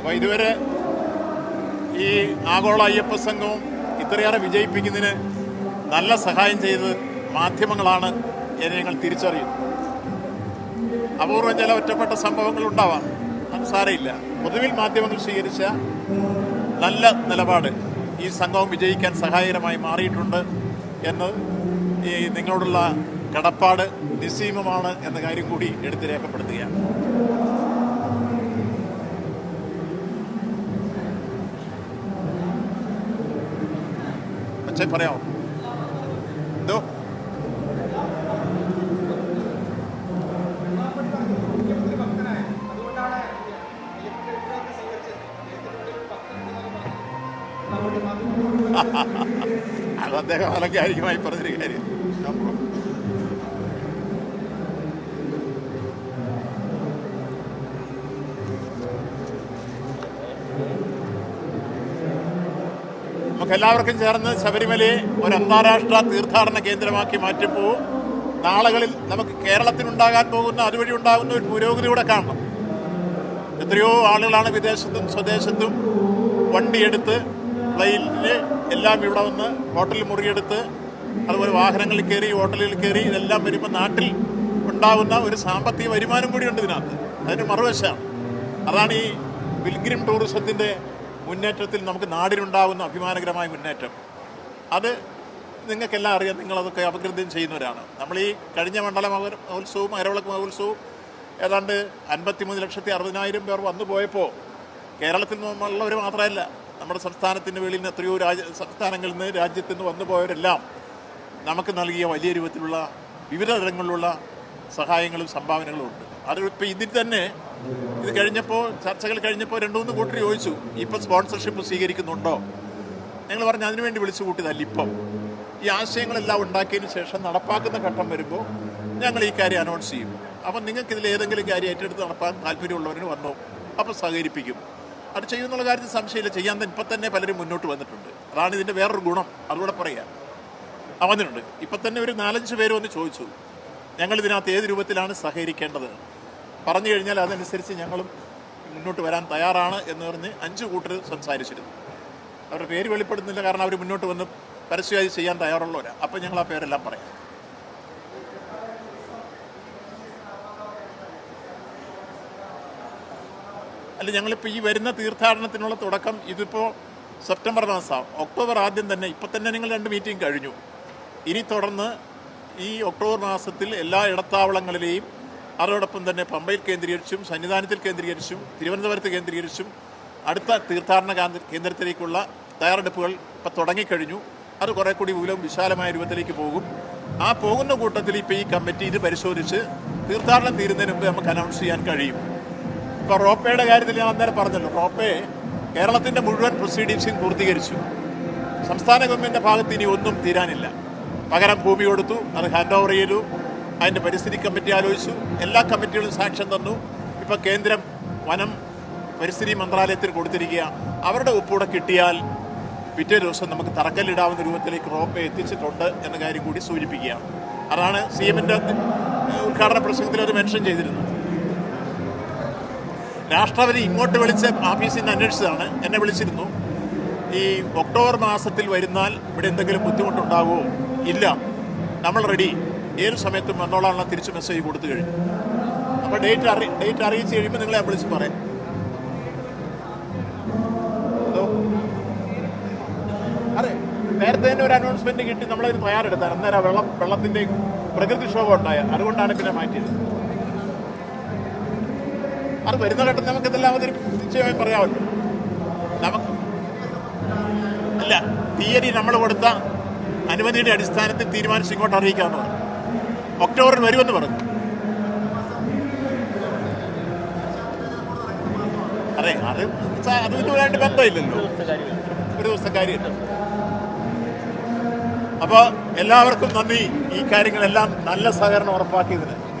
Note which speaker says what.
Speaker 1: അപ്പോൾ ഇതുവരെ ഈ ആഗോള അയ്യപ്പ സംഘവും ഇത്രയേറെ വിജയിപ്പിക്കുന്നതിന് നല്ല സഹായം ചെയ്തത് മാധ്യമങ്ങളാണ് എന്ന് ഞങ്ങൾ തിരിച്ചറിയുന്നു അപൂർവം ചില ഒറ്റപ്പെട്ട സംഭവങ്ങൾ ഉണ്ടാവാം. അത് പൊതുവിൽ മാധ്യമങ്ങൾ സ്വീകരിച്ച നല്ല നിലപാട് ഈ സംഘവും വിജയിക്കാൻ സഹായകരമായി മാറിയിട്ടുണ്ട് എന്ന് ഈ നിങ്ങളോടുള്ള കടപ്പാട് നിസ്സീമമാണ് എന്ന കാര്യം കൂടി എടുത്ത് രേഖപ്പെടുത്തുകയാണ്. പക്ഷേ പറയാമോ എന്തോ അത് അദ്ദേഹം അലങ്കാരികമായി പറഞ്ഞൊരു കാര്യം നമ്മൾ നമുക്ക് എല്ലാവർക്കും ചേർന്ന് ശബരിമലയെ ഒരു അന്താരാഷ്ട്ര തീർത്ഥാടന കേന്ദ്രമാക്കി മാറ്റുമ്പോൾ നാളുകളിൽ നമുക്ക് കേരളത്തിനുണ്ടാകാൻ പോകുന്ന അതുവഴി ഉണ്ടാകുന്ന ഒരു പുരോഗതി കൂടെ കാണണം. എത്രയോ ആളുകളാണ് വിദേശത്തും സ്വദേശത്തും വണ്ടിയെടുത്ത് പ്ലെയിനിൽ എല്ലാം ഇവിടെ വന്ന് ഹോട്ടലിൽ മുറിയെടുത്ത് അതുപോലെ വാഹനങ്ങളിൽ കയറി ഹോട്ടലിൽ കയറി ഇതെല്ലാം വരുമ്പോൾ നാട്ടിൽ ഉണ്ടാകുന്ന ഒരു സാമ്പത്തിക വരുമാനം കൂടിയുണ്ട് ഇതിനകത്ത്. അതിന് മറുവശമാണ്. അതാണ് ഈ വിൽഗ്രിം ടൂറിസത്തിന്റെ മുന്നേറ്റത്തിൽ നമുക്ക് നാടിനുണ്ടാകുന്ന അഭിമാനകരമായ മുന്നേറ്റം. അത് നിങ്ങൾക്കെല്ലാം അറിയാം നിങ്ങളതൊക്കെ അപകൃതം ചെയ്യുന്നവരാണ്. നമ്മൾ ഈ കഴിഞ്ഞ മണ്ഡല മഹോ- മഹോത്സവവും അരവിളക്ക് മഹോത്സവവും ഏതാണ്ട് അൻപത്തിമൂന്ന് ലക്ഷത്തി അറുപതിനായിരം പേർ വന്നു പോയപ്പോൾ കേരളത്തിൽ നിന്നുള്ളവർ മാത്രമല്ല നമ്മുടെ സംസ്ഥാനത്തിന് വെളിയിൽ നിന്ന് എത്രയോ രാജ്യ സംസ്ഥാനങ്ങളിൽ നിന്ന് രാജ്യത്തു നിന്ന് വന്നു പോയവരെല്ലാം നമുക്ക് നൽകിയ വലിയ രൂപത്തിലുള്ള വിവിധ തരങ്ങളിലുള്ള സഹായങ്ങളും സംഭാവനകളും ഉണ്ട്. അത് ഇപ്പോൾ ഇതിൽ തന്നെ ഇത് കഴിഞ്ഞപ്പോൾ ചർച്ചകൾ കഴിഞ്ഞപ്പോൾ രണ്ടു മൂന്ന് കൂട്ടർ ചോദിച്ചു ഇപ്പം സ്പോൺസർഷിപ്പ് സ്വീകരിക്കുന്നുണ്ടോ? ഞങ്ങൾ പറഞ്ഞു അതിനുവേണ്ടി വിളിച്ചു കൂട്ടിയതല്ല ഇപ്പം. ഈ ആശയങ്ങളെല്ലാം ഉണ്ടാക്കിയതിന് ശേഷം നടപ്പാക്കുന്ന ഘട്ടം വരുമ്പോൾ ഞങ്ങൾ ഈ കാര്യം അനൗൺസ് ചെയ്യും. അപ്പം നിങ്ങൾക്ക് ഇതിൽ ഏതെങ്കിലും കാര്യം ഏറ്റെടുത്ത് നടപ്പാൻ താല്പര്യമുള്ളവരിന് വന്നോ അപ്പോൾ സഹകരിപ്പിക്കും. അത് ചെയ്യുന്നുള്ള കാര്യത്തിൽ സംശയമില്ല. ചെയ്യാൻ തന്നെ ഇപ്പം തന്നെ പലരും മുന്നോട്ട് വന്നിട്ടുണ്ട്. അതാണ് ഇതിന്റെ വേറൊരു ഗുണം. അതുകൂടെ പറയാം. ആ വന്നിട്ടുണ്ട് ഇപ്പം തന്നെ ഒരു നാലഞ്ച് പേര് വന്ന് ചോദിച്ചു. ഞങ്ങൾ ഇതിനകത്ത് ഏത് രൂപത്തിലാണ് സഹകരിക്കേണ്ടത്? പറഞ്ഞു കഴിഞ്ഞാൽ അതനുസരിച്ച് ഞങ്ങളും മുന്നോട്ട് വരാൻ തയ്യാറാണ് എന്ന് പറഞ്ഞ് അഞ്ച് കൂട്ടർ സംസാരിച്ചിരുന്നു. അവരുടെ പേര് വെളിപ്പെടുന്നില്ല കാരണം അവർ മുന്നോട്ട് വന്ന് പരസ്യമായി ചെയ്യാൻ തയ്യാറുള്ളവരാണ് അപ്പം ഞങ്ങൾ ആ പേരെല്ലാം പറയാം. അല്ല ഞങ്ങളിപ്പോൾ ഈ വരുന്ന തീർത്ഥാടനത്തിനുള്ള തുടക്കം ഇതിപ്പോൾ സെപ്റ്റംബർ മാസമാണ് ഒക്ടോബർ ആദ്യം തന്നെ ഇപ്പം തന്നെ നിങ്ങൾ രണ്ട് മീറ്റിംഗ് കഴിഞ്ഞു. ഇനി തുടർന്ന് ഈ ഒക്ടോബർ മാസത്തിൽ എല്ലാ ഇടത്താവളങ്ങളിലെയും അതോടൊപ്പം തന്നെ പമ്പയിൽ കേന്ദ്രീകരിച്ചും സന്നിധാനത്തിൽ കേന്ദ്രീകരിച്ചും തിരുവനന്തപുരത്ത് കേന്ദ്രീകരിച്ചും അടുത്ത തീർത്ഥാടന കേന്ദ്രത്തിലേക്കുള്ള തയ്യാറെടുപ്പുകൾ ഇപ്പം തുടങ്ങിക്കഴിഞ്ഞു. അത് കുറേ കൂടി മൂലം വിശാലമായ രൂപത്തിലേക്ക് പോകും. ആ പോകുന്ന കൂട്ടത്തിൽ ഇപ്പോൾ ഈ കമ്മിറ്റി ഇത് പരിശോധിച്ച് തീർത്ഥാടനം തീരുന്നതിന് മുമ്പ് നമുക്ക് അനൗൺസ് ചെയ്യാൻ കഴിയും. ഇപ്പോൾ റോപ്പേയുടെ കാര്യത്തിൽ ഞാൻ അന്നേരം പറഞ്ഞല്ലോ റോപ്പേ കേരളത്തിന്റെ മുഴുവൻ പ്രൊസീഡിങ്സും പൂർത്തീകരിച്ചു. സംസ്ഥാന ഗവൺമെന്റിന്റെ ഭാഗത്ത് ഇനി ഒന്നും തീരാനില്ല. പകരം ഭൂമി കൊടുത്തു അത് ഹാൻഡ് ഓവർ ചെയ്തു അതിന്റെ പരിസ്ഥിതി കമ്മിറ്റി ആലോചിച്ചു എല്ലാ കമ്മിറ്റികളും സാക്ഷ്യം തന്നു. ഇപ്പം കേന്ദ്രം വനം പരിസ്ഥിതി മന്ത്രാലയത്തിൽ കൊടുത്തിരിക്കുക അവരുടെ ഒപ്പൂടെ കിട്ടിയാൽ പിറ്റേ ദിവസം നമുക്ക് തറക്കല്ലിടാവുന്ന രൂപത്തിലേക്ക് റോപ്പ് എത്തിച്ചിട്ടുണ്ട് എന്ന കാര്യം കൂടി സൂചിപ്പിക്കുകയാണ്. അതാണ് സി എമ്മിന്റെ ഉദ്ഘാടന പ്രസംഗത്തിൽ അത് മെൻഷൻ ചെയ്തിരുന്നത്. രാഷ്ട്രപതി ഇങ്ങോട്ട് വിളിച്ച് ഓഫീസിൽ നിന്ന് അന്വേഷിച്ചതാണ്. എന്നെ വിളിച്ചിരുന്നു. ഈ ഒക്ടോബർ മാസത്തിൽ വരുന്നാൽ ഇവിടെ എന്തെങ്കിലും ബുദ്ധിമുട്ടുണ്ടാവുമോ? ഇല്ല. നമ്മൾ റെഡി ഏത് സമയത്തും വന്നോളാനുള്ള തിരിച്ച് മെസ്സേജ് കൊടുത്തു കഴിഞ്ഞു. അപ്പോൾ ഡേറ്റ് അറി ഡേറ്റ് അറിയിച്ച് കഴിയുമ്പോൾ നിങ്ങളെ വിളിച്ച് പറയാം? അതെ. നേരത്തെ തന്നെ ഒരു അനൗൺസ്മെന്റ് കിട്ടി. നമ്മളതിന് തയ്യാറെടുത്താണ്. അന്നേരം വെള്ളം വെള്ളത്തിന്റെ പ്രകൃതിക്ഷോഭം ഉണ്ടായ. അതുകൊണ്ടാണ് പിന്നെ മാറ്റിയത്. അത് വരുന്ന ഘട്ടം നമുക്ക് ഇതെല്ലാം അതിന് നിശ്ചയമായി പറയാമല്ലോ. നമുക്ക് അല്ല തീയതി നമ്മൾ കൊടുത്ത അനുമതിയുടെ അടിസ്ഥാനത്തിൽ തീരുമാനിച്ച് ഇങ്ങോട്ട് അറിയിക്കാമെന്ന് പറഞ്ഞു. ഒക്ടോബറിൽ വരുമെന്ന് പറഞ്ഞു. അതെ അത് അത് ഇതുമായിട്ട് ബന്ധമില്ലല്ലോ. ഒരു ദിവസം കാര്യമില്ല. അപ്പോൾ എല്ലാവർക്കും നന്ദി. ഈ കാര്യങ്ങളെല്ലാം നല്ല സഹകരണം ഉറപ്പാക്കിയതിന്.